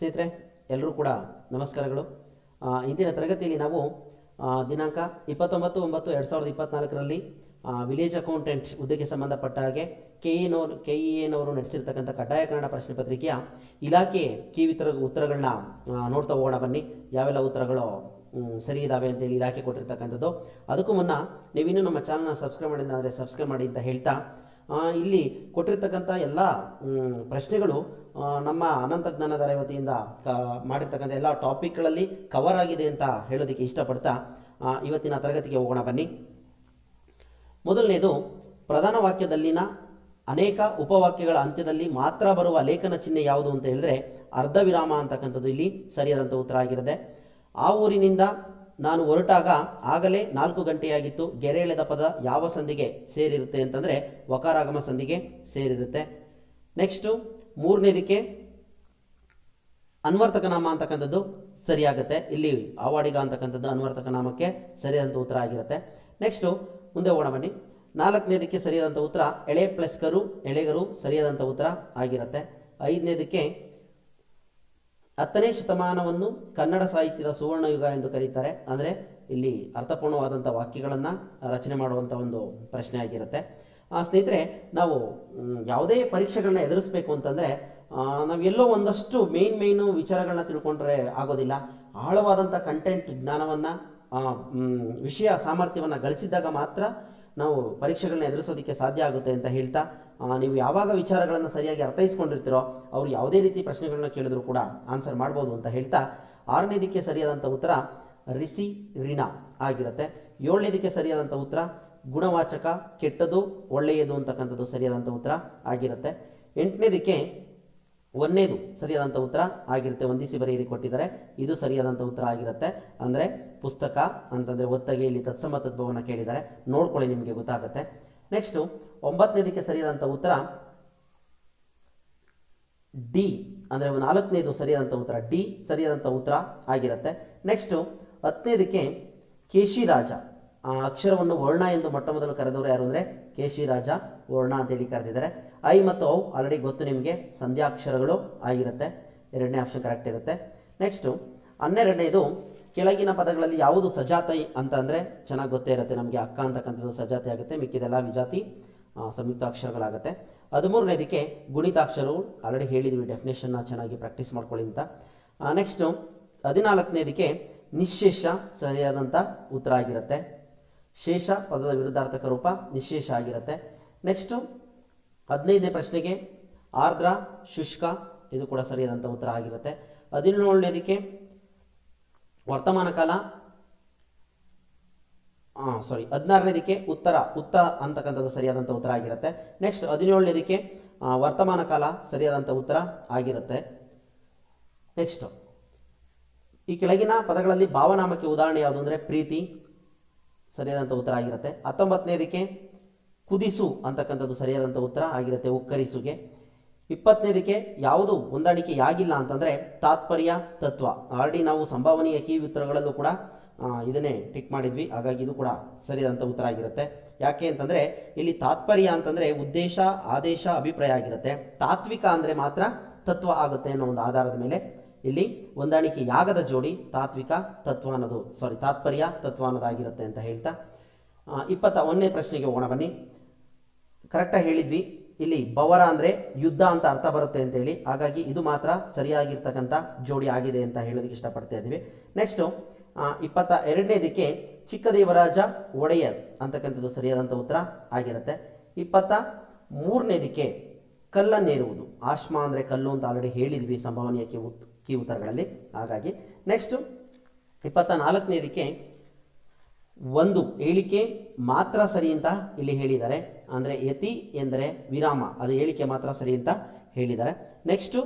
ಸ್ನೇಹಿತರೆ ಎಲ್ಲರೂ ಕೂಡ ನಮಸ್ಕಾರಗಳು. ಇಂದಿನ ತರಗತಿಯಲ್ಲಿ ನಾವು ದಿನಾಂಕ ಇಪ್ಪತ್ತೊಂಬತ್ತು ಒಂಬತ್ತು ಎರಡು ಸಾವಿರದ ಇಪ್ಪತ್ನಾಲ್ಕರಲ್ಲಿ ವಿಲೇಜ್ ಅಕೌಂಟೆಂಟ್ ಹುದ್ದೆಗೆ ಸಂಬಂಧಪಟ್ಟ ಹಾಗೆ ಕೆ ಎನವರು ಕೆ ಇ ಎನವರು ನಡೆಸಿರ್ತಕ್ಕಂಥ ಕಡ್ಡಾಯ ಕನ್ನಡ ಪ್ರಶ್ನೆ ಪತ್ರಿಕೆಯ ಇಲಾಖೆ ಕೀ ಉತ್ತರ ಉತ್ತರಗಳನ್ನ ನೋಡ್ತಾ ಹೋಗೋಣ ಬನ್ನಿ. ಯಾವೆಲ್ಲ ಉತ್ತರಗಳು ಸರಿ ಇದ್ದಾವೆ ಅಂತೇಳಿ ಇಲಾಖೆ ಕೊಟ್ಟಿರ್ತಕ್ಕಂಥದ್ದು. ಅದಕ್ಕೂ ಮುನ್ನ ನೀವಿನ್ನೂ ನಮ್ಮ ಚಾನಲ್ನ ಸಬ್ಸ್ಕ್ರೈಬ್ ಮಾಡಿಲ್ಲ ಅಂದರೆ ಸಬ್ಸ್ಕ್ರೈಬ್ ಮಾಡಿ ಅಂತ ಹೇಳ್ತಾ ಇಲ್ಲಿ ಕೊಟ್ಟಿರ್ತಕ್ಕಂಥ ಎಲ್ಲ ಪ್ರಶ್ನೆಗಳು ನಮ್ಮ ಅನಂತ ಜ್ಞಾನಧಾರೆ ವತಿಯಿಂದ ಕ, ಮಾಡಿರ್ತಕ್ಕಂಥ ಎಲ್ಲ ಟಾಪಿಕ್ಗಳಲ್ಲಿ ಕವರ್ ಆಗಿದೆ ಅಂತ ಹೇಳೋದಕ್ಕೆ ಇಷ್ಟಪಡ್ತಾ ಇವತ್ತಿನ ತರಗತಿಗೆ ಹೋಗೋಣ ಬನ್ನಿ. ಮೊದಲನೇದು, ಪ್ರಧಾನ ವಾಕ್ಯದಲ್ಲಿನ ಅನೇಕ ಉಪವಾಕ್ಯಗಳ ಅಂತ್ಯದಲ್ಲಿ ಮಾತ್ರ ಬರುವ ಲೇಖನ ಚಿಹ್ನೆ ಯಾವುದು ಅಂತ ಹೇಳಿದ್ರೆ ಅರ್ಧ ವಿರಾಮ ಅಂತಕ್ಕಂಥದ್ದು ಇಲ್ಲಿ ಸರಿಯಾದಂಥ ಉತ್ತರ ಆಗಿರುತ್ತೆ. ಆ ಊರಿನಿಂದ ನಾನು ಹೊರಟಾಗ ಆಗಲೇ ನಾಲ್ಕು ಗಂಟೆಯಾಗಿತ್ತು. ಗೆರೆ ಎಳೆದ ಪದ ಯಾವ ಸಂಧಿಗೆ ಸೇರಿರುತ್ತೆ ಅಂತಂದರೆ ವಕಾರಾಗಮ ಸಂಧಿಗೆ ಸೇರಿರುತ್ತೆ. ನೆಕ್ಸ್ಟು ಮೂರನೇದಕ್ಕೆ ಅನ್ವರ್ತಕ ನಾಮ ಅಂತಕ್ಕಂಥದ್ದು ಸರಿಯಾಗುತ್ತೆ. ಇಲ್ಲಿ ಆವಾಡಿಗ ಅಂತಕ್ಕಂಥದ್ದು ಅನ್ವರ್ತಕ ನಾಮಕ್ಕೆ ಸರಿಯಾದಂಥ ಉತ್ತರ ಆಗಿರುತ್ತೆ. ನೆಕ್ಸ್ಟು ಮುಂದೆ ಹೋಗೋಣ ಬನ್ನಿ. ನಾಲ್ಕನೇದಕ್ಕೆ ಸರಿಯಾದಂಥ ಉತ್ತರ ಎಳೆ ಪ್ಲಸ್ ಕರು ಎಳೆಗರು ಸರಿಯಾದಂಥ ಉತ್ತರ ಆಗಿರುತ್ತೆ. ಐದನೇದಕ್ಕೆ ಹತ್ತನೇ ಶತಮಾನವನ್ನು ಕನ್ನಡ ಸಾಹಿತ್ಯದ ಸುವರ್ಣ ಯುಗ ಎಂದು ಕರೀತಾರೆ. ಅಂದರೆ ಇಲ್ಲಿ ಅರ್ಥಪೂರ್ಣವಾದಂಥ ವಾಕ್ಯಗಳನ್ನು ರಚನೆ ಮಾಡುವಂಥ ಒಂದು ಪ್ರಶ್ನೆ ಆಗಿರುತ್ತೆ. ಸ್ನೇಹಿತರೆ, ನಾವು ಯಾವುದೇ ಪರೀಕ್ಷೆಗಳನ್ನ ಎದುರಿಸಬೇಕು ಅಂತಂದರೆ ನಾವು ಎಲ್ಲೋ ಒಂದಷ್ಟು ಮೇನ್ ಮೇಯ್ನು ವಿಚಾರಗಳನ್ನ ತಿಳ್ಕೊಂಡ್ರೆ ಆಗೋದಿಲ್ಲ. ಆಳವಾದಂಥ ಕಂಟೆಂಟ್ ಜ್ಞಾನವನ್ನು ವಿಷಯ ಸಾಮರ್ಥ್ಯವನ್ನು ಗಳಿಸಿದಾಗ ಮಾತ್ರ ನಾವು ಪರೀಕ್ಷೆಗಳನ್ನ ಎದುರಿಸೋದಕ್ಕೆ ಸಾಧ್ಯ ಆಗುತ್ತೆ ಅಂತ ಹೇಳ್ತಾ ನೀವು ಯಾವಾಗ ವಿಚಾರಗಳನ್ನು ಸರಿಯಾಗಿ ಅರ್ಥೈಸ್ಕೊಂಡಿರ್ತೀರೋ, ಅವರು ಯಾವುದೇ ರೀತಿ ಪ್ರಶ್ನೆಗಳನ್ನ ಕೇಳಿದ್ರು ಕೂಡ ಆನ್ಸರ್ ಮಾಡ್ಬೋದು ಅಂತ ಹೇಳ್ತಾ ಆರನೇದಕ್ಕೆ ಸರಿಯಾದಂಥ ಉತ್ತರ ರಿಸಿ ರಿಣ ಆಗಿರುತ್ತೆ. ಏಳನೇದಕ್ಕೆ ಸರಿಯಾದಂಥ ಉತ್ತರ ಗುಣವಾಚಕ, ಕೆಟ್ಟದು, ಒಳ್ಳೆಯದು ಅಂತಕ್ಕಂಥದ್ದು ಸರಿಯಾದಂಥ ಉತ್ತರ ಆಗಿರುತ್ತೆ. ಎಂಟನೇದಕ್ಕೆ ಒಂದನೇದು ಸರಿಯಾದಂಥ ಉತ್ತರ ಆಗಿರುತ್ತೆ. ಒಂದಿಸಿ ಬರೆಯಿರಿ ಕೊಟ್ಟಿದ್ದಾರೆ. ಇದು ಸರಿಯಾದಂಥ ಉತ್ತರ ಆಗಿರುತ್ತೆ. ಅಂದರೆ ಪುಸ್ತಕ ಅಂತಂದರೆ ಒತ್ತಗೆ, ಇಲ್ಲಿ ತತ್ಸಮ ತತ್ವವನ್ನು ಕೇಳಿದ್ದಾರೆ. ನೋಡ್ಕೊಳ್ಳಿ ನಿಮಗೆ ಗೊತ್ತಾಗುತ್ತೆ. ನೆಕ್ಸ್ಟು ಒಂಬತ್ತನೇದಕ್ಕೆ ಸರಿಯಾದಂಥ ಉತ್ತರ ಡಿ, ಅಂದರೆ ನಾಲ್ಕನೇದು ಸರಿಯಾದಂಥ ಉತ್ತರ ಡಿ ಸರಿಯಾದಂಥ ಉತ್ತರ ಆಗಿರುತ್ತೆ. ನೆಕ್ಸ್ಟು ಹತ್ತನೇದಕ್ಕೆ ಕೇಶಿರಾಜ. ಆ ಅಕ್ಷರವನ್ನು ವರ್ಣ ಎಂದು ಮೊಟ್ಟ ಮೊದಲು ಕರೆದವರು ಯಾರು ಅಂದರೆ? ಕೇಶಿರಾಜ ವರ್ಣ ಅಂತೇಳಿ ಕರೆದಿದ್ದಾರೆ. ಐ ಮತ್ತು ಔ ಆಲ್ರೆಡಿ ಗೊತ್ತು ನಿಮಗೆ, ಸಂಧ್ಯಾಕ್ಷರಗಳು ಆಗಿರುತ್ತೆ. ಎರಡನೇ ಆಪ್ಷನ್ ಕರೆಕ್ಟ್ ಇರುತ್ತೆ. ನೆಕ್ಸ್ಟು ಹನ್ನೆರಡನೇದು, ಕೆಳಗಿನ ಪದಗಳಲ್ಲಿ ಯಾವುದು ಸಜಾತಿ ಅಂತ ಅಂದರೆ, ಚೆನ್ನಾಗಿ ಗೊತ್ತೇ ಇರುತ್ತೆ ನಮಗೆ, ಅಕ್ಕ ಅಂತಕ್ಕಂಥದ್ದು ಸಜಾತಿ ಆಗುತ್ತೆ, ಮಿಕ್ಕಿದೆಲ್ಲ ವಿಜಾತಿ. ಆ, ಸಂಯುಕ್ತ ಅಕ್ಷರಗಳಾಗುತ್ತೆ ಹದಿಮೂರನೇದಕ್ಕೆ ಗುಣಿತಾಕ್ಷರವು ಆಲ್ರೆಡಿ ಹೇಳಿದ್ವಿ ಡೆಫಿನೇಷನ್ನ ಚೆನ್ನಾಗಿ ಪ್ರಾಕ್ಟೀಸ್ ಮಾಡ್ಕೊಳ್ಳಿ ಅಂತ. ನೆಕ್ಸ್ಟು ಹದಿನಾಲ್ಕನೇದಕ್ಕೆ ನಿಶೇಷ ಸರಿಯಾದಂಥ ಉತ್ತರ ಆಗಿರುತ್ತೆ. ಶೇಷ ಪದದ ವಿರುದ್ಧಾರ್ಥಕ ರೂಪ ನಿಶೇಷ ಆಗಿರುತ್ತೆ. ನೆಕ್ಸ್ಟು ಹದಿನೈದನೇ ಪ್ರಶ್ನೆಗೆ ಆರ್ದ್ರ ಶುಷ್ಕ ಇದು ಕೂಡ ಸರಿಯಾದಂಥ ಉತ್ತರ ಆಗಿರುತ್ತೆ. ಹದಿನೇಳನೇದಕ್ಕೆ ವರ್ತಮಾನ ಕಾಲ ಸಾರಿ ಹದಿನಾರನೇದಕ್ಕೆ ಉತ್ತರ, ಉತ್ತ ಅಂತಕ್ಕಂಥದ್ದು ಸರಿಯಾದಂಥ ಉತ್ತರ ಆಗಿರುತ್ತೆ. ನೆಕ್ಸ್ಟ್ ಹದಿನೇಳನೇದಕ್ಕೆ ವರ್ತಮಾನ ಕಾಲ ಸರಿಯಾದಂಥ ಉತ್ತರ ಆಗಿರುತ್ತೆ. ನೆಕ್ಸ್ಟ್ ಈ ಕೆಳಗಿನ ಪದಗಳಲ್ಲಿ ಭಾವನಾಮಕ್ಕೆ ಉದಾಹರಣೆ ಯಾವುದು ಅಂದರೆ ಪ್ರೀತಿ, ಸರಿಯಾದಂಥ ಉತ್ತರ ಆಗಿರುತ್ತೆ. ಹತ್ತೊಂಬತ್ತನೇದಕ್ಕೆ ಕುದಿಸು ಅಂತಕ್ಕಂಥದ್ದು ಸರಿಯಾದಂಥ ಉತ್ತರ ಆಗಿರುತ್ತೆ, ಉಕ್ಕರಿಸುಗೆ. ಇಪ್ಪತ್ತನೇದಕ್ಕೆ ಯಾವುದು ಹೊಂದಾಣಿಕೆಯಾಗಿಲ್ಲ ಅಂತಂದರೆ ತಾತ್ಪರ್ಯ, ತತ್ವ. ಆಲ್ರೆಡಿ ನಾವು ಸಂಭಾವನೀಯ ಕೀ ಉತ್ತರಗಳಲ್ಲೂ ಕೂಡ ಇದನ್ನೇ ಟಿಕ್ ಮಾಡಿದ್ವಿ. ಹಾಗಾಗಿ ಇದು ಕೂಡ ಸರಿಯಾದಂಥ ಉತ್ತರ ಆಗಿರುತ್ತೆ. ಯಾಕೆ ಅಂತಂದರೆ, ಇಲ್ಲಿ ತಾತ್ಪರ್ಯ ಅಂತಂದರೆ ಉದ್ದೇಶ, ಆದೇಶ, ಅಭಿಪ್ರಾಯ ಆಗಿರುತ್ತೆ. ತಾತ್ವಿಕ ಅಂದರೆ ಮಾತ್ರ ತತ್ವ ಆಗುತ್ತೆ ಅನ್ನೋ ಒಂದು ಆಧಾರದ ಮೇಲೆ ಇಲ್ಲಿ ಹೊಂದಾಣಿಕೆ ಯಾಗದ ಜೋಡಿ ತಾತ್ವಿಕ ತತ್ವ ಅನ್ನೋದು ಸಾರಿ ತಾತ್ಪರ್ಯ ತತ್ವ ಅನ್ನೋದಾಗಿರುತ್ತೆ ಅಂತ ಹೇಳ್ತಾ. ಇಪ್ಪತ್ತ ಒಂದನೇ ಪ್ರಶ್ನೆಗೆ ಹೋಗೋಣ ಬನ್ನಿ. ಕರೆಕ್ಟಾಗಿ ಹೇಳಿದ್ವಿ. ಇಲ್ಲಿ ಬವರ ಅಂದರೆ ಯುದ್ಧ ಅಂತ ಅರ್ಥ ಬರುತ್ತೆ ಅಂತ ಹೇಳಿ. ಹಾಗಾಗಿ ಇದು ಮಾತ್ರ ಸರಿಯಾಗಿರ್ತಕ್ಕಂಥ ಜೋಡಿ ಆಗಿದೆ ಅಂತ ಹೇಳೋದಕ್ಕೆ ಇಷ್ಟಪಡ್ತಾ ಇದ್ದೀವಿ. ನೆಕ್ಸ್ಟು ಇಪ್ಪತ್ತ ಎರಡನೇದಕ್ಕೆ ಚಿಕ್ಕದೇವರಾಜ ಒಡೆಯರ್ ಅಂತಕ್ಕಂಥದ್ದು ಸರಿಯಾದಂಥ ಉತ್ತರ ಆಗಿರುತ್ತೆ. ಇಪ್ಪತ್ತ ಮೂರನೇದಕ್ಕೆ ಕಲ್ಲನ್ನೇರುವುದು. ಆಶ್ಮ ಅಂದರೆ ಕಲ್ಲು ಅಂತ ಆಲ್ರೆಡಿ ಹೇಳಿದ್ವಿ ಸಂಭವನೀಯ ಕಿ ಉತ್, ಕೀ ಉತ್ತರಗಳಲ್ಲಿ. ಹಾಗಾಗಿ ನೆಕ್ಸ್ಟು ಇಪ್ಪತ್ತ ನಾಲ್ಕನೇದಕ್ಕೆ ಒಂದು ಹೇಳಿಕೆ ಮಾತ್ರ ಸರಿ ಅಂತ ಇಲ್ಲಿ ಹೇಳಿದ್ದಾರೆ. ಅಂದರೆ ಯತಿ ಎಂದರೆ ವಿರಾಮ. ಅದು ಹೇಳಿಕೆ ಮಾತ್ರ ಸರಿ ಅಂತ ಹೇಳಿದ್ದಾರೆ. ನೆಕ್ಸ್ಟು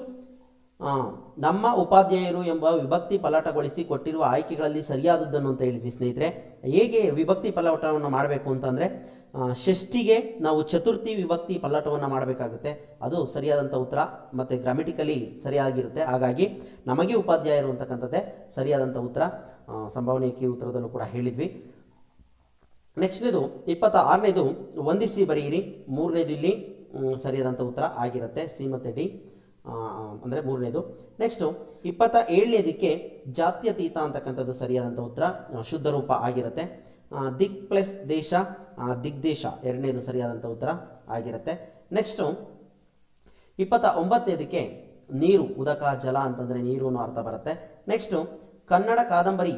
ನಮ್ಮ ಉಪಾಧ್ಯಾಯರು ಎಂಬ ವಿಭಕ್ತಿ ಪಲಾಟಗೊಳಿಸಿ ಕೊಟ್ಟಿರುವ ಆಯ್ಕೆಗಳಲ್ಲಿ ಸರಿಯಾದದ್ದನ್ನು ಅಂತ ಹೇಳಿದ್ವಿ ಸ್ನೇಹಿತರೆ. ಹೇಗೆ ವಿಭಕ್ತಿ ಪಲಾಟವನ್ನು ಮಾಡಬೇಕು ಅಂತಂದರೆ ಷಷ್ಠಿಗೆ ನಾವು ಚತುರ್ಥಿ ವಿಭಕ್ತಿ ಪಲ್ಲಟವನ್ನು ಮಾಡಬೇಕಾಗುತ್ತೆ. ಅದು ಸರಿಯಾದಂಥ ಉತ್ತರ, ಮತ್ತು ಗ್ರಾಮೆಟಿಕಲಿ ಸರಿಯಾಗಿರುತ್ತೆ. ಹಾಗಾಗಿ ನಮಗೆ ಉಪಾಧ್ಯಾಯರು ಅಂತಕ್ಕಂಥದ್ದೇ ಸರಿಯಾದಂಥ ಉತ್ತರ. ಸಂಭಾವನೆ ಉತ್ತರದಲ್ಲೂ ಕೂಡ ಹೇಳಿದ್ವಿ. ನೆಕ್ಸ್ಟ್ನೇದು ಇಪ್ಪತ್ತ ಆರನೇದು ಒಂದಿಸಿ ಬರೆಯಿರಿ. ಮೂರನೇದು ಇಲ್ಲಿ ಸರಿಯಾದಂಥ ಉತ್ತರ ಆಗಿರುತ್ತೆ. ಸಿ ಮತ್ತು ಡಿ. ಅಂದರೆ ಮೂರನೇದು. ನೆಕ್ಸ್ಟು ಇಪ್ಪತ್ತ ಏಳನೇದಕ್ಕೆ ಜಾತ್ಯತೀತ ಅಂತಕ್ಕಂಥದ್ದು ಸರಿಯಾದಂಥ ಉತ್ತರ ಶುದ್ಧ ರೂಪ ಆಗಿರುತ್ತೆ. ದಿಗ್ ಪ್ಲಸ್ ದೇಶ ದಿಗ್ ದಿಗ್ದೇಶ ಎರಡನೇದು ಸರಿಯಾದಂಥ ಉತ್ತರ ಆಗಿರುತ್ತೆ. ನೆಕ್ಸ್ಟು ಇಪ್ಪತ್ತ ಒಂಬತ್ತನೇದಕ್ಕೆ ನೀರು, ಉದಕ, ಜಲ ಅಂತಂದರೆ ನೀರು ಅನ್ನೋ ಅರ್ಥ ಬರುತ್ತೆ. ನೆಕ್ಸ್ಟು ಕನ್ನಡ ಕಾದಂಬರಿ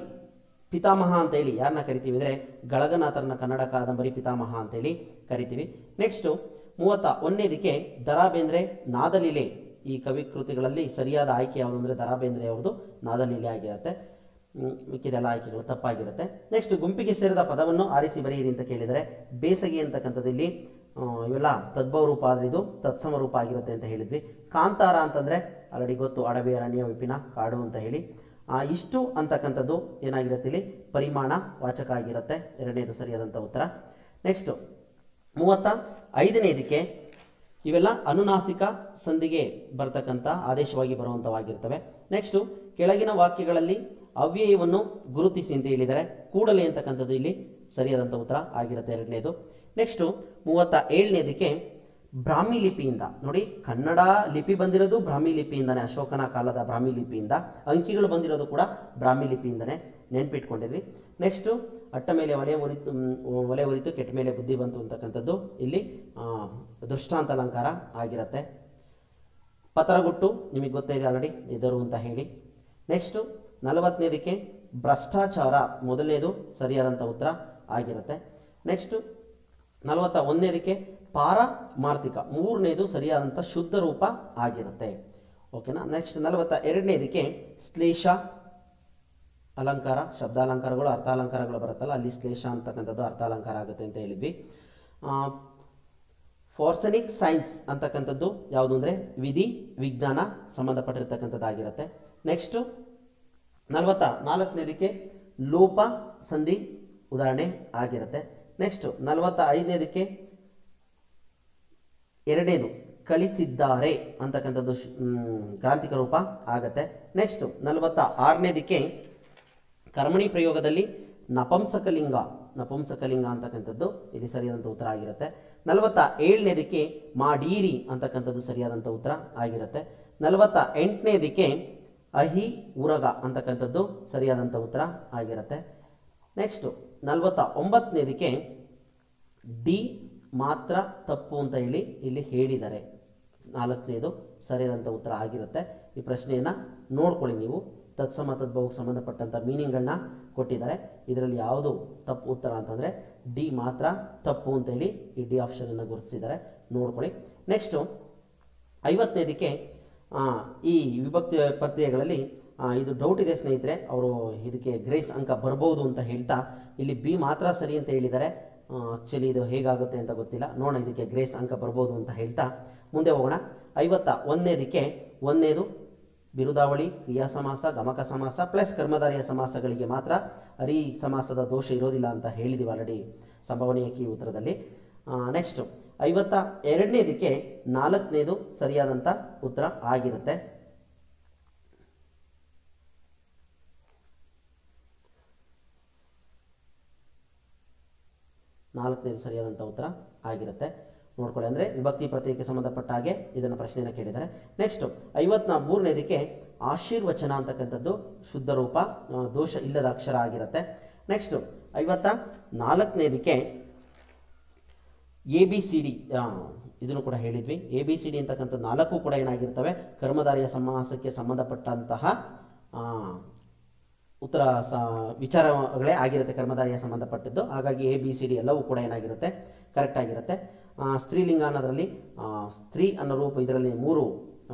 ಪಿತಾಮಹ ಅಂತೇಳಿ ಯಾರನ್ನ ಕರಿತೀವಿ ಅಂದರೆ ಗಳಗನಾಥರನ್ನ ಕನ್ನಡ ಕಾದಂಬರಿ ಪಿತಾಮಹ ಅಂತೇಳಿ ಕರಿತೀವಿ. ನೆಕ್ಸ್ಟು ಮೂವತ್ತ ಒಂದನೇದಕ್ಕೆ ದರಾ ಬೇಂದ್ರೆ ನಾದಲೀಲೆ ಈ ಕವಿ ಕೃತಿಗಳಲ್ಲಿ ಸರಿಯಾದ ಆಯ್ಕೆ ಯಾವುದು ಅಂದರೆ ದರಾ ಬೇಂದ್ರೆ ಅವ್ರದ್ದು ನಾದಲೀಲೆ ಆಗಿರುತ್ತೆ. ಮಿಕ್ಕಿದೆಲ್ಲ ಆಯ್ಕೆಗಳು ತಪ್ಪಾಗಿರುತ್ತೆ. ನೆಕ್ಸ್ಟ್ ಗುಂಪಿಗೆ ಸೇರಿದ ಪದವನ್ನು ಆರಿಸಿ ಬರೆಯಿರಿ ಅಂತ ಕೇಳಿದರೆ ಬೇಸಗೆ ಅಂತಕ್ಕಂಥದ್ದು ಇಲ್ಲಿ ಇವೆಲ್ಲ ತದ್ಭವ ರೂಪ ಆದರೆ ಇದು ತತ್ಸಮ ರೂಪ ಆಗಿರುತ್ತೆ ಅಂತ ಹೇಳಿದ್ವಿ. ಕಾಂತಾರ ಅಂತಂದರೆ ಆಲ್ರೆಡಿ ಗೊತ್ತು, ಅಡವಿ, ಅರಣ್ಯ, ವಿಪಿನ, ಕಾಡು ಅಂತ ಹೇಳಿ. ಇಷ್ಟು ಅಂತಕ್ಕಂಥದ್ದು ಏನಾಗಿರುತ್ತೆ ಇಲ್ಲಿ? ಪರಿಮಾಣ ವಾಚಕ ಆಗಿರುತ್ತೆ. ಎರಡನೇದು ಸರಿಯಾದಂಥ ಉತ್ತರ. ನೆಕ್ಸ್ಟು ಮೂವತ್ತ ಐದನೇದಕ್ಕೆ ಇವೆಲ್ಲ ಅನುನಾಸಿಕ ಸಂಧಿಗೆ ಬರ್ತಕ್ಕಂಥ ಆದೇಶವಾಗಿ ಬರುವಂಥವಾಗಿರ್ತವೆ ನೆಕ್ಸ್ಟು ಕೆಳಗಿನ ವಾಕ್ಯಗಳಲ್ಲಿ ಅವ್ಯಯವನ್ನು ಗುರುತಿಸಿ ಅಂತ ಹೇಳಿದರೆ ಕೂಡಲೇ ಅಂತಕ್ಕಂಥದ್ದು ಇಲ್ಲಿ ಸರಿಯಾದಂಥ ಉತ್ತರ ಆಗಿರುತ್ತೆ ಎರಡನೇದು. ನೆಕ್ಸ್ಟು ಮೂವತ್ತ ಏಳನೇದಕ್ಕೆ ಬ್ರಾಹ್ಮಿ ಲಿಪಿಯಿಂದ. ನೋಡಿ ಕನ್ನಡ ಲಿಪಿ ಬಂದಿರೋದು ಬ್ರಾಹ್ಮಿ ಲಿಪಿಯಿಂದನೇ ಅಶೋಕನ ಕಾಲದ ಬ್ರಾಹ್ಮಿ ಲಿಪಿಯಿಂದ. ಅಂಕಿಗಳು ಬಂದಿರೋದು ಕೂಡ ಬ್ರಾಹ್ಮಿ ಲಿಪಿಯಿಂದನೇ ನೆನ್ಪಿಟ್ಕೊಂಡಿದ್ವಿ. ನೆಕ್ಸ್ಟು ಅಟ್ಟ ಮೇಲೆ ಒಲೆ ಉರಿತು ಮ್, ಒಲೆ ಉರಿತು ಕೆಟ್ಟ ಮೇಲೆ ಬುದ್ಧಿ ಬಂತು ಅಂತಕ್ಕಂಥದ್ದು ಇಲ್ಲಿ ದೃಷ್ಟಾಂತ ಅಲಂಕಾರ ಆಗಿರುತ್ತೆ. ಪತರಗುಟ್ಟು ನಿಮಗೆ ಗೊತ್ತಿದೆ ಆಲ್ರೆಡಿ ಇದರು ಅಂತ ಹೇಳಿ. ನೆಕ್ಸ್ಟು ನಲವತ್ತನೇದಕ್ಕೆ ಭ್ರಷ್ಟಾಚಾರ ಮೊದಲನೇದು ಸರಿಯಾದಂಥ ಉತ್ತರ ಆಗಿರುತ್ತೆ. ನೆಕ್ಸ್ಟು ನಲವತ್ತ ಒಂದನೇದಕ್ಕೆ ಪಾರಮಾರ್ಥಿಕ ಮೂರನೇದು ಸರಿಯಾದಂಥ ಶುದ್ಧ ರೂಪ ಆಗಿರುತ್ತೆ. ಓಕೆನಾ? ನೆಕ್ಸ್ಟ್ ನಲವತ್ತ ಎರಡನೇದಕ್ಕೆ ಶ್ಲೇಷ, ಅಲಂಕಾರ, ಶಬ್ದಾಲಂಕಾರಗಳು, ಅರ್ಥಾಲಂಕಾರಗಳು ಬರುತ್ತಲ್ಲ, ಅಲ್ಲಿ ಶ್ಲೇಷ ಅಂತಕ್ಕಂಥದ್ದು ಅರ್ಥಾಲಂಕಾರ ಆಗುತ್ತೆ ಅಂತ ಹೇಳಿದ್ವಿ. ಫಾರ್ಸನಿಕ್ ಸೈನ್ಸ್ ಅಂತಕ್ಕಂಥದ್ದು ಯಾವುದು ಅಂದರೆ ವಿಧಿ, ವಿಜ್ಞಾನ ಸಂಬಂಧಪಟ್ಟಿರ್ತಕ್ಕಂಥದ್ದಾಗಿರುತ್ತೆ. ನೆಕ್ಸ್ಟು ನಲವತ್ತ ನಾಲ್ಕನೇದಕ್ಕೆ ಲೋಪ ಸಂಧಿ ಉದಾಹರಣೆ ಆಗಿರುತ್ತೆ. ನೆಕ್ಸ್ಟು ನಲವತ್ತ ಐದನೇದಕ್ಕೆ ಎರಡನೇದು ಕಳಿಸಿದ್ದಾರೆ ಅಂತಕ್ಕಂಥದ್ದು ಕ್ರಾಂತಿಕ ರೂಪ ಆಗತ್ತೆ. ನೆಕ್ಸ್ಟ್ ನಲವತ್ತ ಆರನೇದಕ್ಕೆ ಕರ್ಮಣಿ ಪ್ರಯೋಗದಲ್ಲಿ ನಪಂಸಕಲಿಂಗ, ನಪುಂಸಕಲಿಂಗ ಅಂತಕ್ಕಂಥದ್ದು ಇಲ್ಲಿ ಸರಿಯಾದಂಥ ಉತ್ತರ ಆಗಿರುತ್ತೆ. ನಲವತ್ತ ಏಳನೇದಕ್ಕೆ ಮಾಡೀರಿ ಅಂತಕ್ಕಂಥದ್ದು ಸರಿಯಾದಂಥ ಉತ್ತರ ಆಗಿರುತ್ತೆ. ನಲವತ್ತ ಎಂಟನೇದಕ್ಕೆ ಅಹಿ ಉರಗ ಅಂತಕ್ಕಂಥದ್ದು ಸರಿಯಾದಂಥ ಉತ್ತರ ಆಗಿರುತ್ತೆ. ನೆಕ್ಸ್ಟು ನಲವತ್ತ ಒಂಬತ್ತನೇದಕ್ಕೆ ಡಿ ಮಾತ್ರ ತಪ್ಪು ಅಂತ ಹೇಳಿ ಇಲ್ಲಿ ಹೇಳಿದ್ದಾರೆ. ನಾಲ್ಕನೇದು ಸರಿಯಾದಂಥ ಉತ್ತರ ಆಗಿರುತ್ತೆ. ಈ ಪ್ರಶ್ನೆಯನ್ನು ನೋಡ್ಕೊಳ್ಳಿ ನೀವು. ತತ್ಸಮ ತದ್ಭವಕ್ಕೆ ಸಂಬಂಧಪಟ್ಟಂಥ ಮೀನಿಂಗ್ಗಳನ್ನ ಕೊಟ್ಟಿದ್ದಾರೆ. ಇದರಲ್ಲಿ ಯಾವುದು ತಪ್ಪು ಉತ್ತರ ಅಂತಂದರೆ ಡಿ ಮಾತ್ರ ತಪ್ಪು ಅಂತೇಳಿ ಈ ಡಿ ಆಪ್ಷನನ್ನು ಗುರುತಿಸಿದ್ದಾರೆ. ನೋಡ್ಕೊಳ್ಳಿ. ನೆಕ್ಸ್ಟು ಐವತ್ತನೇದಕ್ಕೆ ಈ ವಿಭಕ್ತಿ ಪ್ರತ್ಯಯಗಳಲ್ಲಿ ಇದು ಡೌಟ್ ಇದೆ ಸ್ನೇಹಿತರೆ, ಅವರು ಇದಕ್ಕೆ ಗ್ರೇಸ್ ಅಂಕ ಬರ್ಬೋದು ಅಂತ ಹೇಳ್ತಾ, ಇಲ್ಲಿ ಬಿ ಮಾತ್ರ ಸರಿ ಅಂತ ಹೇಳಿದ್ದಾರೆ. ಆಕ್ಚುಲಿ ಇದು ಹೇಗಾಗುತ್ತೆ ಅಂತ ಗೊತ್ತಿಲ್ಲ. ನೋಡೋಣ ಇದಕ್ಕೆ ಗ್ರೇಸ್ ಅಂಕ ಬರ್ಬೋದು ಅಂತ ಹೇಳ್ತಾ ಮುಂದೆ ಹೋಗೋಣ. ಐವತ್ತ ಒಂದನೇದಕ್ಕೆ ಒಂದನೇದು ಬಿರುದಾವಳಿ ಕ್ರಿಯಾ ಸಮಾಸ ಗಮಕ ಸಮಾಸ ಪ್ಲಸ್ ಕರ್ಮಧಾರಿಯ ಸಮಾಸಗಳಿಗೆ ಮಾತ್ರ ಅರಿ ಸಮಾಸದ ದೋಷ ಇರೋದಿಲ್ಲ ಅಂತ ಹೇಳಿದೀವಿ ಆಲ್ರೆಡಿ ಸಂಭವನೀಯ ಕಿ ಉತ್ತರದಲ್ಲಿ. ನೆಕ್ಸ್ಟು ಐವತ್ತ ಎರಡನೇದಕ್ಕೆ ನಾಲ್ಕನೇದು ಸರಿಯಾದಂಥ ಉತ್ತರ ಆಗಿರುತ್ತೆ. ನಾಲ್ಕನೇದು ಸರಿಯಾದಂಥ ಉತ್ತರ ಆಗಿರುತ್ತೆ. ನೋಡ್ಕೊಳ್ಳಿ ಅಂದರೆ ವಿಭಕ್ತಿ ಪ್ರತ್ಯಯಕ್ಕೆ ಸಂಬಂಧಪಟ್ಟ ಹಾಗೆ ಇದನ್ನು ಪ್ರಶ್ನೆಯನ್ನು ಕೇಳಿದ್ದಾರೆ. ನೆಕ್ಸ್ಟ್ ಐವತ್ನ ಮೂರನೇದಕ್ಕೆ ಆಶೀರ್ವಚನ ಅಂತಕ್ಕಂಥದ್ದು ಶುದ್ಧ ರೂಪ ದೋಷ ಇಲ್ಲದ ಅಕ್ಷರ ಆಗಿರುತ್ತೆ. ನೆಕ್ಸ್ಟು ಐವತ್ತ ನಾಲ್ಕನೇದಕ್ಕೆ ಎ ಬಿ ಸಿ ಡಿ ಇದನ್ನು ಕೂಡ ಹೇಳಿದ್ವಿ. ಎ ಬಿ ಸಿ ಡಿ ಅಂತಕ್ಕಂಥ ನಾಲ್ಕು ಕೂಡ ಏನಾಗಿರ್ತವೆ? ಕರ್ಮಧಾರಿಯ ಸಮಾಸಕ್ಕೆ ಸಂಬಂಧಪಟ್ಟಂತಹ ಉತ್ತರ ಸ, ವಿಚಾರಗಳೇ ಆಗಿರುತ್ತೆ, ಕರ್ಮಧಾರಿಯ ಸಂಬಂಧಪಟ್ಟಿದ್ದು. ಹಾಗಾಗಿ ಎ ಬಿ ಸಿ ಡಿ ಎಲ್ಲವೂ ಕೂಡ ಏನಾಗಿರುತ್ತೆ? ಕರೆಕ್ಟ್ ಆಗಿರುತ್ತೆ. ಸ್ತ್ರೀಲಿಂಗ ಅನ್ನೋದರಲ್ಲಿ ಸ್ತ್ರೀ ಅನ್ನೋ ರೂಪ ಇದರಲ್ಲಿ ಮೂರು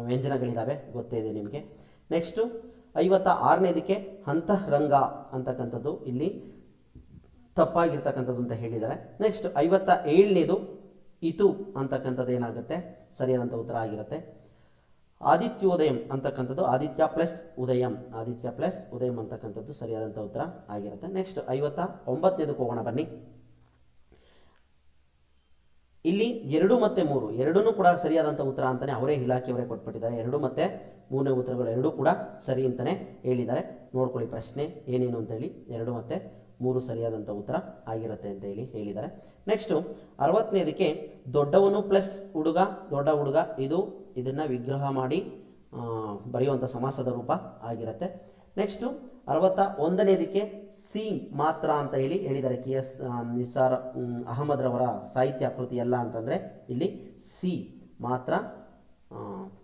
ವ್ಯಂಜನಗಳಿದ್ದಾವೆ ಗೊತ್ತೇ ಇದೆ ನಿಮಗೆ. ನೆಕ್ಸ್ಟು ಐವತ್ತ ಆರನೇದಕ್ಕೆ ಹಂತರಂಗ ಅಂತಕ್ಕಂಥದ್ದು ಇಲ್ಲಿ ತಪ್ಪಾಗಿರ್ತಕ್ಕಂಥದ್ದು ಅಂತ ಹೇಳಿದ್ದಾರೆ. ನೆಕ್ಸ್ಟ್ ಐವತ್ತ ಏಳನೇದು ಇತು ಅಂತಕ್ಕಂಥದ್ದು ಏನಾಗುತ್ತೆ? ಸರಿಯಾದಂಥ ಉತ್ತರ ಆಗಿರುತ್ತೆ. ಆದಿತ್ಯೋದಯಂ ಅಂತಕ್ಕಂಥದ್ದು ಆದಿತ್ಯ ಪ್ಲಸ್ ಉದಯಂ. ಆದಿತ್ಯ ಪ್ಲಸ್ ಉದಯಂ ಅಂತಕ್ಕಂಥದ್ದು ಸರಿಯಾದಂಥ ಉತ್ತರ ಆಗಿರುತ್ತೆ. ನೆಕ್ಸ್ಟ್ ಐವತ್ತ ಒಂಬತ್ತನೇದಕ್ಕೆ ಹೋಗೋಣ ಬನ್ನಿ. ಇಲ್ಲಿ ಎರಡು ಮತ್ತೆ ಮೂರು. ಎರಡೂ ಕೂಡ ಸರಿಯಾದಂಥ ಉತ್ತರ ಅಂತಲೇ ಅವರೇ ಇಲಾಖೆಯವರೇ ಕೊಟ್ಬಿಟ್ಟಿದ್ದಾರೆ. ಎರಡು ಮತ್ತೆ ಮೂರನೇ ಉತ್ತರಗಳು ಎರಡೂ ಕೂಡ ಸರಿ ಅಂತಲೇ ಹೇಳಿದ್ದಾರೆ. ನೋಡ್ಕೊಳ್ಳಿ ಪ್ರಶ್ನೆ ಏನೇನು ಅಂತೇಳಿ ಎರಡು ಮತ್ತೆ ಮೂರು ಸರಿಯಾದಂಥ ಉತ್ತರ ಆಗಿರುತ್ತೆ ಅಂತ ಹೇಳಿ ಹೇಳಿದ್ದಾರೆ. ನೆಕ್ಸ್ಟು ಅರವತ್ತನೇದಕ್ಕೆ ದೊಡ್ಡವನು ಪ್ಲಸ್ ಹುಡುಗ, ದೊಡ್ಡ ಹುಡುಗ, ಇದು ಇದನ್ನ ವಿಗ್ರಹ ಮಾಡಿ ಬರೆಯುವಂಥ ಸಮಾಸದ ರೂಪ ಆಗಿರುತ್ತೆ. ನೆಕ್ಸ್ಟು ಅರವತ್ತ ಒಂದನೇದಕ್ಕೆ ಸಿ ಮಾತ್ರ ಅಂತ ಹೇಳಿ ಹೇಳಿದ್ದಾರೆ ಕೆ ಎಸ್ ನಿಸಾರ್ ಅಹಮದ್ರವರ ಅಹಮದ್ ರವರ ಸಾಹಿತ್ಯ ಕೃತಿ ಎಲ್ಲ ಅಂತಂದರೆ ಇಲ್ಲಿ ಸಿ ಮಾತ್ರ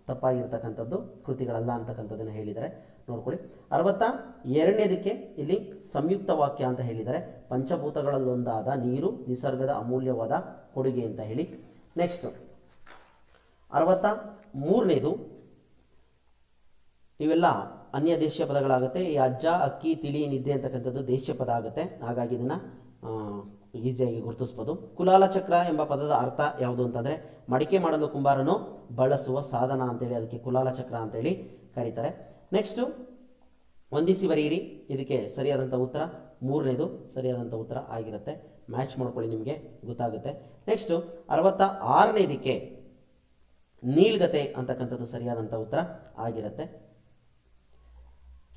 ತಪ್ಪಾಗಿರ್ತಕ್ಕಂಥದ್ದು, ಕೃತಿಗಳಲ್ಲ ಅಂತಕ್ಕಂಥದ್ದನ್ನು ಹೇಳಿದ್ದಾರೆ. ನೋಡ್ಕೊಳ್ಳಿ. ಅರವತ್ತ ಎರಡನೇದಕ್ಕೆ ಇಲ್ಲಿ ಸಂಯುಕ್ತ ವಾಕ್ಯ ಅಂತ ಹೇಳಿದ್ದಾರೆ. ಪಂಚಭೂತಗಳಲ್ಲೊಂದಾದ ನೀರು, ನಿಸರ್ಗದ ಅಮೂಲ್ಯವಾದ ಕೊಡುಗೆ ಅಂತ ಹೇಳಿ. ನೆಕ್ಸ್ಟ್ ಅರವತ್ತ ಮೂರನೇದು, ಇವೆಲ್ಲ ಅನ್ಯ ದೇಶೀಯ ಪದಗಳಾಗುತ್ತೆ. ಈ ಅಜ್ಜ, ಅಕ್ಕಿ, ತಿಳಿ, ನಿದ್ದೆ ಅಂತಕ್ಕಂಥದ್ದು ದೇಶೀಯ ಪದ ಆಗುತ್ತೆ. ಹಾಗಾಗಿ ಇದನ್ನು ಈಸಿಯಾಗಿ ಗುರುತಿಸ್ಬೋದು. ಕುಲಾಲ ಚಕ್ರ ಎಂಬ ಪದದ ಅರ್ಥ ಯಾವುದು ಅಂತಂದರೆ, ಮಡಿಕೆ ಮಾಡಲು ಕುಂಬಾರನು ಬಳಸುವ ಸಾಧನ ಅಂತೇಳಿ ಅದಕ್ಕೆ ಕುಲಾಲ ಚಕ್ರ ಅಂತೇಳಿ ಕರೀತಾರೆ. ನೆಕ್ಸ್ಟು ಹೊಂದಿಸಿ ಬರೆಯಿರಿ. ಇದಕ್ಕೆ ಸರಿಯಾದಂಥ ಉತ್ತರ, ಮೂರನೇದು ಸರಿಯಾದಂಥ ಉತ್ತರ ಆಗಿರುತ್ತೆ. ಮ್ಯಾಚ್ ಮಾಡ್ಕೊಳ್ಳಿ ನಿಮಗೆ, ಗೊತ್ತಾಗುತ್ತೆ. ನೆಕ್ಸ್ಟು ಅರವತ್ತ ಆರನೇದಕ್ಕೆ ನೀಲ್ಗತೆ ಅಂತಕ್ಕಂಥದ್ದು ಸರಿಯಾದಂಥ ಉತ್ತರ ಆಗಿರುತ್ತೆ.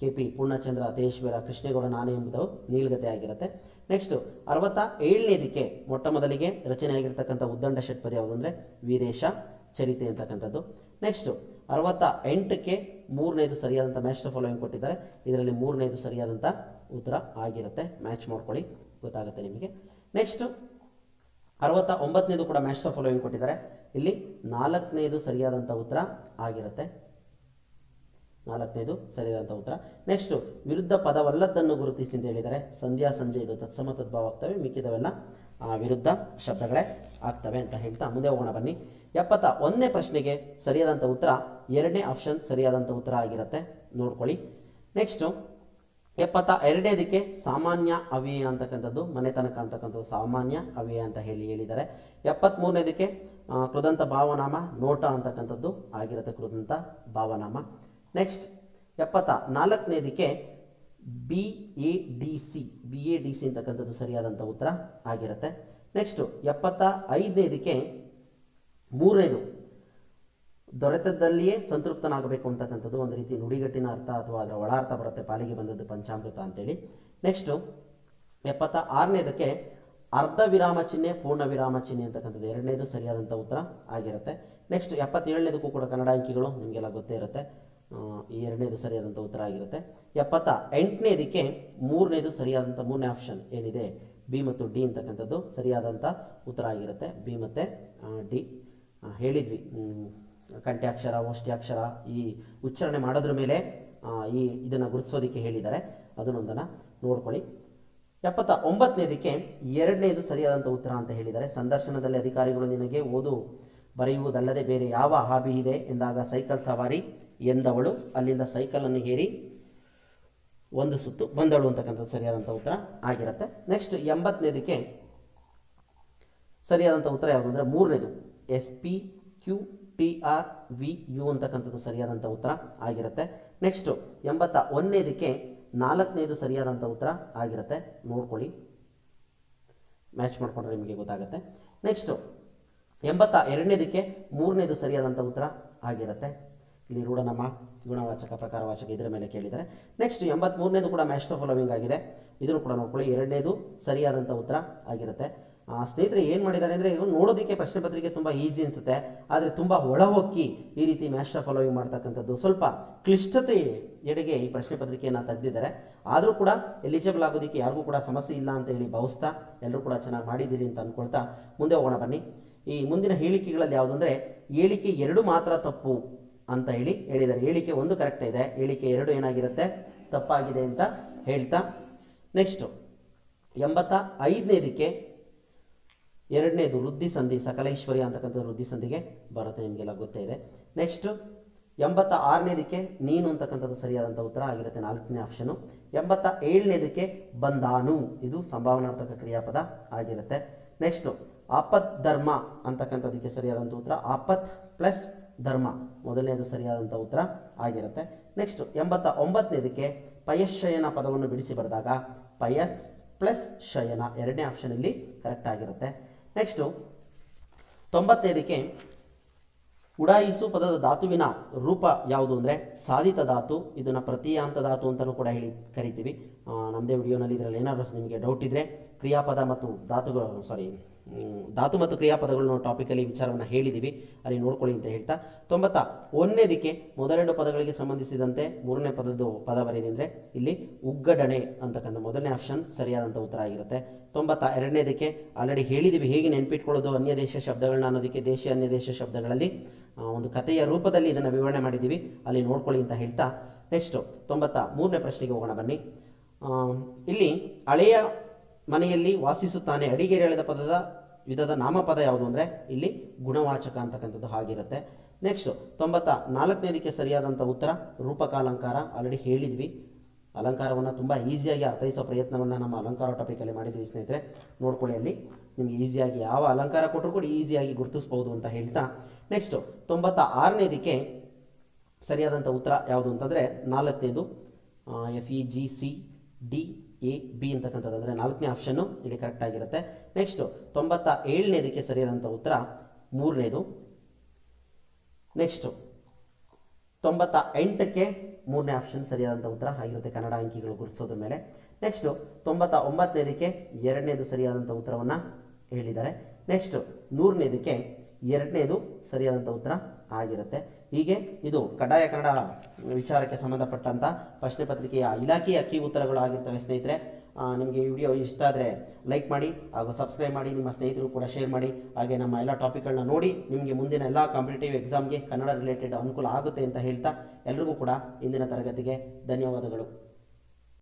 ಕೆ ಪಿ ಪೂರ್ಣಚಂದ್ರ ದೇಶ್ವರ ಕೃಷ್ಣೇಗೌಡ ನಾನೇ ಎಂಬುದು ನೀಲ್ಗತೆ ಆಗಿರುತ್ತೆ. ನೆಕ್ಸ್ಟು ಅರವತ್ತ ಏಳನೇದಕ್ಕೆ ಮೊಟ್ಟ ಮೊದಲಿಗೆ ರಚನೆ ಆಗಿರ್ತಕ್ಕಂಥ ಉದ್ದಂಡ ಷಟ್ಪದಿ ಯಾವುದು ಅಂದರೆ ವೀರೇಶ ಚರಿತೆ ಅಂತಕ್ಕಂಥದ್ದು. ನೆಕ್ಸ್ಟು ಅರವತ್ತ ಎಂಟಕ್ಕೆ ಮೂರನೇದು ಸರಿಯಾದಂಥ ಮ್ಯಾಚ್ ಫಾಲೋಯಿಂಗ್ ಕೊಟ್ಟಿದ್ದಾರೆ. ಇದರಲ್ಲಿ ಮೂರನೇದು ಸರಿಯಾದಂಥ ಉತ್ತರ ಆಗಿರುತ್ತೆ. ಮ್ಯಾಚ್ ಮಾಡ್ಕೊಳ್ಳಿ, ಗೊತ್ತಾಗುತ್ತೆ ನಿಮಗೆ. ನೆಕ್ಸ್ಟು ಅರವತ್ತ ಒಂಬತ್ತನೇದು ಕೂಡ ಮ್ಯಾಚ್ ಫಾಲೋಯಿಂಗ್ ಕೊಟ್ಟಿದ್ದಾರೆ. ಇಲ್ಲಿ ನಾಲ್ಕನೇದು ಸರಿಯಾದಂಥ ಉತ್ತರ ಆಗಿರುತ್ತೆ. ನಾಲ್ಕನೇದು ಸರಿಯಾದಂಥ ಉತ್ತರ. ನೆಕ್ಸ್ಟು ವಿರುದ್ಧ ಪದವಲ್ಲದನ್ನು ಗುರುತಿಸಿ ಅಂತ ಹೇಳಿದ್ದಾರೆ. ಸಂಧ್ಯಾ ಸಂಜೆ ಇದು ತತ್ಸಮ ತದ್ಭಾವ ಆಗ್ತವೆ, ಮಿಕ್ಕಿದವೆಲ್ಲ ವಿರುದ್ಧ ಶಬ್ದಗಳೇ ಆಗ್ತವೆ ಅಂತ ಹೇಳ್ತಾ ಮುಂದೆ ಹೋಗೋಣ ಬನ್ನಿ. ಎಪ್ಪತ್ತ ಒಂದನೇ ಪ್ರಶ್ನೆಗೆ ಸರಿಯಾದಂಥ ಉತ್ತರ, ಎರಡನೇ ಆಪ್ಷನ್ ಸರಿಯಾದಂಥ ಉತ್ತರ ಆಗಿರುತ್ತೆ. ನೋಡ್ಕೊಳ್ಳಿ. ನೆಕ್ಸ್ಟು ಎಪ್ಪತ್ತ ಎರಡನೇದಕ್ಕೆ ಸಾಮಾನ್ಯ ಅವ್ಯಯ ಅಂತಕ್ಕಂಥದ್ದು, ಮನೆತನಕ ಅಂತಕ್ಕಂಥದ್ದು ಸಾಮಾನ್ಯ ಅವ್ಯಯ ಅಂತ ಹೇಳಿ ಹೇಳಿದ್ದಾರೆ. ಎಪ್ಪತ್ತ್ಮೂರನೇದಕ್ಕೆ ಕೃದಂತ ಭಾವನಾಮ, ನೋಟ ಅಂತಕ್ಕಂಥದ್ದು ಆಗಿರುತ್ತೆ ಕೃದಂತ ಭಾವನಾಮ. ನೆಕ್ಸ್ಟ್ ಎಪ್ಪತ್ತ ನಾಲ್ಕನೇದಕ್ಕೆ B A D C B A D C ಅಂತಕ್ಕಂಥದ್ದು ಸರಿಯಾದಂಥ ಉತ್ತರ ಆಗಿರುತ್ತೆ. ನೆಕ್ಸ್ಟು ಎಪ್ಪತ್ತ ಐದನೇದಕ್ಕೆ, ಮೂರನೇದು ದೊರೆತದ್ದಲ್ಲಿಯೇ ಸಂತೃಪ್ತನಾಗಬೇಕು ಅಂತಕ್ಕಂಥದ್ದು ಒಂದು ರೀತಿ ನುಡಿಗಟ್ಟಿನ ಅರ್ಥ ಅಥವಾ ಅದರ ಒಳಾರ್ಥ ಬರುತ್ತೆ. ಪಾಲಿಗೆ ಬಂದದ್ದು ಪಂಚಾಮೃತ ಅಂತೇಳಿ. ನೆಕ್ಸ್ಟು ಎಪ್ಪತ್ತ ಆರನೇದಕ್ಕೆ ಅರ್ಧ ವಿರಾಮ ಚಿಹ್ನೆ, ಪೂರ್ಣ ವಿರಾಮ ಚಿಹ್ನೆ ಅಂತಕ್ಕಂಥದ್ದು. ಎರಡನೇದು ಸರಿಯಾದಂಥ ಉತ್ತರ ಆಗಿರುತ್ತೆ. ನೆಕ್ಸ್ಟ್ ಎಪ್ಪತ್ತೇಳನೇದಕ್ಕೂ ಕೂಡ ಕನ್ನಡ ಅಂಕಿಗಳು ನಿಮಗೆಲ್ಲ ಗೊತ್ತೇ ಇರುತ್ತೆ. ಈ ಎರಡನೇದು ಸರಿಯಾದಂಥ ಉತ್ತರ ಆಗಿರುತ್ತೆ. ಎಪ್ಪತ್ತ ಎಂಟನೇದಕ್ಕೆ ಮೂರನೇದು ಸರಿಯಾದಂಥ ಮೂರನೇ ಆಪ್ಷನ್ ಏನಿದೆ? ಬಿ ಮತ್ತು ಡಿ ಅಂತಕ್ಕಂಥದ್ದು ಸರಿಯಾದಂಥ ಉತ್ತರ ಆಗಿರುತ್ತೆ. ಬಿ ಮತ್ತು ಡಿ. ಹೇಳಿದ್ವಿ. ಕಂಠ್ಯಾಕ್ಷರ ಓಷ್ಟ್ಯಾಕ್ಷರ ಈ ಉಚ್ಚಾರಣೆ ಮಾಡೋದ್ರ ಮೇಲೆ ಈ ಇದನ್ನು ಗುರುತಿಸೋದಕ್ಕೆ ಹೇಳಿದ್ದಾರೆ. ಅದನ್ನೊಂದನ್ನು ನೋಡ್ಕೊಳ್ಳಿ. ಎಪ್ಪತ್ತ ಒಂಬತ್ತನೇದಕ್ಕೆ ಎರಡನೇದು ಸರಿಯಾದಂಥ ಉತ್ತರ ಅಂತ ಹೇಳಿದ್ದಾರೆ. ಸಂದರ್ಶನದಲ್ಲಿ ಅಧಿಕಾರಿಗಳು ನಿನಗೆ ಓದು, ಬರೆಯುವುದಲ್ಲದೆ ಬೇರೆ ಯಾವ ಹಾಬಿ ಇದೆ? ಎಂದಾಗ ಸೈಕಲ್ ಸವಾರಿ ಎಂದವಳು. ಅಲ್ಲಿಂದ ಸೈಕಲನ್ನು ಏರಿ ಒಂದು ಸುತ್ತು ಬಂದಳು ಅಂತಕ್ಕಂಥದ್ದು ಸರಿಯಾದಂಥ ಉತ್ತರ ಆಗಿರುತ್ತೆ. ನೆಕ್ಸ್ಟ್ ಎಂಬತ್ತನೇದಕ್ಕೆ ಸರಿಯಾದಂಥ ಉತ್ತರ ಯಾವುದು ಅಂದರೆ ಮೂರನೇದು. S P Q T R V U ಅಂತಕ್ಕಂಥದ್ದು ಸರಿಯಾದಂಥ ಉತ್ತರ ಆಗಿರುತ್ತೆ. ನೆಕ್ಸ್ಟು ಎಂಬತ್ತ ಒಂದನೇದಕ್ಕೆ ನಾಲ್ಕನೇದು ಸರಿಯಾದಂಥ ಉತ್ತರ ಆಗಿರುತ್ತೆ. ನೋಡ್ಕೊಳ್ಳಿ. ಮ್ಯಾಚ್ ಮಾಡಿಕೊಂಡ್ರೆ ನಿಮಗೆ ಗೊತ್ತಾಗುತ್ತೆ. ನೆಕ್ಸ್ಟು ಎಂಬತ್ತ ಎರಡನೇದಕ್ಕೆ ಮೂರನೇದು ಸರಿಯಾದಂಥ ಉತ್ತರ ಆಗಿರುತ್ತೆ. ಇಲ್ಲಿ ರೂಢನಮ್ಮ, ಗುಣವಾಚಕ, ಪ್ರಕಾರವಾಚಕ ಇದರ ಮೇಲೆ ಕೇಳಿದರೆ ನೆಕ್ಸ್ಟ್ ಎಂಬತ್ಮೂರನೇದು ಕೂಡ ಮ್ಯಾಚ್ ದ ಫಾಲೋವಿಂಗ್ ಆಗಿದೆ. ಇದನ್ನು ಕೂಡ ನೋಡ್ಕೊಳ್ಳಿ. ಎರಡನೇದು ಸರಿಯಾದಂಥ ಉತ್ತರ ಆಗಿರುತ್ತೆ. ಸ್ನೇಹಿತರೆ ಏನು ಮಾಡಿದ್ದಾರೆ ಅಂದರೆ ಇವನು ನೋಡೋದಕ್ಕೆ ಪ್ರಶ್ನೆ ಪತ್ರಿಕೆ ತುಂಬ ಈಸಿ ಅನಿಸುತ್ತೆ. ಆದರೆ ತುಂಬ ಒಳಹೊಕ್ಕಿ ಈ ರೀತಿ ಮ್ಯಾಚ್ ಫಾಲೋಯಿಂಗ್ ಮಾಡ್ತಕ್ಕಂಥದ್ದು. ಸ್ವಲ್ಪ ಕ್ಲಿಷ್ಟತೆ ಎಡೆಗೆ ಈ ಪ್ರಶ್ನೆ ಪತ್ರಿಕೆಯನ್ನು ತೆಗೆದಿದ್ದಾರೆ. ಆದರೂ ಕೂಡ ಎಲಿಜಿಬಲ್ ಆಗೋದಕ್ಕೆ ಯಾರಿಗೂ ಕೂಡ ಸಮಸ್ಯೆ ಇಲ್ಲ ಅಂತ ಹೇಳಿ ಭಾವಿಸ್ತಾ ಎಲ್ಲರೂ ಕೂಡ ಚೆನ್ನಾಗಿ ಮಾಡಿದ್ದೀರಿ ಅಂತ ಅಂದ್ಕೊಳ್ತಾ ಮುಂದೆ ಹೋಗೋಣ ಬನ್ನಿ. ಈ ಮುಂದಿನ ಹೇಳಿಕೆಗಳಲ್ಲಿ ಯಾವುದು ಅಂದರೆ ಹೇಳಿಕೆ ಎರಡು ಮಾತ್ರ ತಪ್ಪು ಅಂತ ಹೇಳಿ ಹೇಳಿದ್ದಾರೆ. ಹೇಳಿಕೆ ಒಂದು ಕರೆಕ್ಟ್ ಇದೆ. ಹೇಳಿಕೆ ಎರಡು ಏನಾಗಿರುತ್ತೆ? ತಪ್ಪಾಗಿದೆ ಅಂತ ಹೇಳ್ತಾ. ನೆಕ್ಸ್ಟು ಎಂಬತ್ತ ಐದನೇದಕ್ಕೆ ಎರಡನೇದು ವೃದ್ಧಿ ಸಂಧಿ, ಸಕಲೇಶ್ವರಿ ಅಂತಕ್ಕಂಥ ವೃದ್ಧಿ ಸಂಧಿಗೆ ಬರುತ್ತೆ ನಿಮಗೆಲ್ಲ ಗೊತ್ತೇ ಇದೆ. ನೆಕ್ಸ್ಟ್ ಎಂಬತ್ತ ಆರನೇದಕ್ಕೆ ನೀನು ಅಂತಕ್ಕಂಥದ್ದು ಸರಿಯಾದಂಥ ಉತ್ತರ ಆಗಿರುತ್ತೆ ನಾಲ್ಕನೇ ಆಪ್ಷನು ಎಂಬತ್ತ ಏಳನೇದಕ್ಕೆ ಬಂದಾನು. ಇದು ಸಂಭಾವನಾರ್ಥಕ ಕ್ರಿಯಾಪದ ಆಗಿರುತ್ತೆ. ನೆಕ್ಸ್ಟು ಆಪತ್ ಧರ್ಮ ಅಂತಕ್ಕಂಥದಕ್ಕೆ ಸರಿಯಾದಂಥ ಉತ್ತರ. ಆಪತ್ ಪ್ಲಸ್ ಧರ್ಮ ಮೊದಲನೇದು ಸರಿಯಾದಂಥ ಉತ್ತರ ಆಗಿರುತ್ತೆ. ನೆಕ್ಸ್ಟ್ ಎಂಬತ್ತ ಒಂಬತ್ತನೇದಕ್ಕೆ ಪಯಶಯನ ಪದವನ್ನು ಬಿಡಿಸಿ ಬರೆದಾಗ ಪಯಸ್ ಪ್ಲಸ್ ಶಯನ ಎರಡನೇ ಆಪ್ಷನ್ ಇಲ್ಲಿ ಕರೆಕ್ಟ್ ಆಗಿರುತ್ತೆ. ನೆಕ್ಸ್ಟು ತೊಂಬತ್ತೈದಕ್ಕೆ ಉಡಾಯಿಸು ಪದದ ಧಾತುವಿನ ರೂಪ ಯಾವುದು ಅಂದರೆ ಸಾಧಿತ ಧಾತು, ಇದನ್ನು ಪ್ರತಿಯಾಂತ ಧಾತು ಅಂತಲೂ ಕೂಡ ಹೇಳಿ ಕರಿತೀವಿ. ನಮ್ಮದೇ ವಿಡಿಯೋನಲ್ಲಿ ಇದರಲ್ಲಿ ಏನಾದರೂ ನಿಮಗೆ ಡೌಟ್ ಇದ್ದರೆ ಕ್ರಿಯಾಪದ ಮತ್ತು ಧಾತುಗಳು ಸಾರಿ ಧಾತು ಮತ್ತು ಕ್ರಿಯಾಪದಗಳು ನಾವು ಟಾಪಿಕಲ್ಲಿ ವಿಚಾರವನ್ನು ಹೇಳಿದ್ದೀವಿ ಅಲ್ಲಿ ನೋಡ್ಕೊಳ್ಳಿ ಅಂತ ಹೇಳ್ತಾ. ತೊಂಬತ್ತ, ಒಂದನೇದಕ್ಕೆ ಮೊದಲೆರಡು ಪದಗಳಿಗೆ ಸಂಬಂಧಿಸಿದಂತೆ ಮೂರನೇ ಪದದ್ದು ಪದ ಇಲ್ಲಿ ಉಗ್ಗಡಣೆ ಅಂತಕ್ಕಂಥ ಮೊದಲನೇ ಆಪ್ಷನ್ ಸರಿಯಾದಂಥ ಉತ್ತರ ಆಗಿರುತ್ತೆ. ತೊಂಬತ್ತ, ಎರಡನೇದಕ್ಕೆ ಆಲ್ರೆಡಿ ಹೇಳಿದ್ದೀವಿ ಹೇಗೆ ನೆನಪಿಟ್ಕೊಳ್ಳೋದು ಅನ್ಯ ದೇಶ ಶಬ್ದಗಳನ್ನ ಅನ್ನೋದಕ್ಕೆ ದೇಶ ಅನ್ಯ ದೇಶ ಶಬ್ದಗಳಲ್ಲಿ ಒಂದು ಕಥೆಯ ರೂಪದಲ್ಲಿ ಇದನ್ನು ವಿವರಣೆ ಮಾಡಿದ್ದೀವಿ ಅಲ್ಲಿ ನೋಡ್ಕೊಳ್ಳಿ ಅಂತ ಹೇಳ್ತಾ. ನೆಕ್ಸ್ಟು ತೊಂಬತ್ತ, ಮೂರನೇ ಪ್ರಶ್ನೆಗೆ ಹೋಗೋಣ ಬನ್ನಿ. ಇಲ್ಲಿ ಹಳೆಯ ಮನೆಯಲ್ಲಿ ವಾಸಿಸುತ್ತಾನೆ. ಅಡಿಗೆರೆ ಎಳೆದ ಪದದ ವಿಧದ ನಾಮಪದ ಯಾವುದು ಅಂದರೆ ಇಲ್ಲಿ ಗುಣವಾಚಕ ಅಂತಕ್ಕಂಥದ್ದು ಹಾಗಿರುತ್ತೆ. ನೆಕ್ಸ್ಟ್ ತೊಂಬತ್ತ ನಾಲ್ಕನೇದಕ್ಕೆ ಸರಿಯಾದಂಥ ಉತ್ತರ, ರೂಪಕಾಲಂಕಾರ. ಆಲ್ರೆಡಿ ಹೇಳಿದ್ವಿ. ಅಲಂಕಾರವನ್ನು ತುಂಬ ಈಸಿಯಾಗಿ ಅರ್ಥೈಸೋ ಪ್ರಯತ್ನವನ್ನು ನಮ್ಮ ಅಲಂಕಾರ ಟಾಪಿಕಲ್ಲಿ ಮಾಡಿದ್ವಿ ಸ್ನೇಹಿತರೆ. ನೋಡ್ಕೊಳ್ಳಿ ಅಲ್ಲಿ. ನಿಮಗೆ ಈಸಿಯಾಗಿ ಯಾವ ಅಲಂಕಾರ ಕೊಟ್ಟರು ಕೂಡ ಈಸಿಯಾಗಿ ಗುರುತಿಸ್ಬೋದು ಅಂತ ಹೇಳ್ತಾ. ನೆಕ್ಸ್ಟು ತೊಂಬತ್ತ ಆರನೇದಕ್ಕೆ ಸರಿಯಾದಂಥ ಉತ್ತರ ಯಾವುದು ಅಂತಂದರೆ ನಾಲ್ಕನೇದು F E G C D A, B ಅಂತಕ್ಕಂಥದ್ದು ಅಂದರೆ ನಾಲ್ಕನೇ ಆಪ್ಷನ್ನು ಇಲ್ಲಿ ಕರೆಕ್ಟ್ ಆಗಿರುತ್ತೆ. ನೆಕ್ಸ್ಟು ತೊಂಬತ್ತ ಏಳನೇದಕ್ಕೆ ಸರಿಯಾದಂಥ ಉತ್ತರ ಮೂರನೇದು. ನೆಕ್ಸ್ಟು ತೊಂಬತ್ತ ಎಂಟಕ್ಕೆ ಮೂರನೇ ಆಪ್ಷನ್ ಸರಿಯಾದಂಥ ಉತ್ತರ ಆಗಿರುತ್ತೆ ಕನ್ನಡ ಅಂಕಿಗಳು ಗುರುತಿಸೋದ್ರ ಮೇಲೆ. ನೆಕ್ಸ್ಟು ತೊಂಬತ್ತ ಒಂಬತ್ತನೇದಕ್ಕೆ ಎರಡನೇದು ಸರಿಯಾದಂಥ ಉತ್ತರವನ್ನು ಹೇಳಿದ್ದಾರೆ. ನೆಕ್ಸ್ಟು ನೂರನೇದಕ್ಕೆ ಎರಡನೇದು ಸರಿಯಾದಂಥ ಉತ್ತರ ಆಗಿರುತ್ತೆ. ಹೀಗೆ ಇದು ಕಡ್ಡಾಯ ಕನ್ನಡ ವಿಚಾರಕ್ಕೆ ಸಂಬಂಧಪಟ್ಟಂಥ ಪ್ರಶ್ನೆ ಪತ್ರಿಕೆಯ ಇಲಾಖೆಯ ಅಕ್ಕಿ ಉತ್ತರಗಳು ಆಗಿರ್ತವೆ ಸ್ನೇಹಿತರೆ. ನಿಮಗೆ ಈ ವಿಡಿಯೋ ಇಷ್ಟ ಆದರೆ ಲೈಕ್ ಮಾಡಿ ಹಾಗೂ ಸಬ್ಸ್ಕ್ರೈಬ್ ಮಾಡಿ, ನಿಮ್ಮ ಸ್ನೇಹಿತರು ಕೂಡ ಶೇರ್ ಮಾಡಿ. ಹಾಗೆ ನಮ್ಮ ಎಲ್ಲ ಟಾಪಿಕ್ಗಳನ್ನ ನೋಡಿ ನಿಮಗೆ ಮುಂದಿನ ಎಲ್ಲ ಕಾಂಪಿಟೇಟಿವ್ ಎಕ್ಸಾಮ್ಗೆ ಕನ್ನಡ ರಿಲೇಟೆಡ್ ಅನುಕೂಲ ಆಗುತ್ತೆ ಅಂತ ಹೇಳ್ತಾ ಎಲ್ರಿಗೂ ಕೂಡ ಇಂದಿನ ತರಗತಿಗೆ ಧನ್ಯವಾದಗಳು.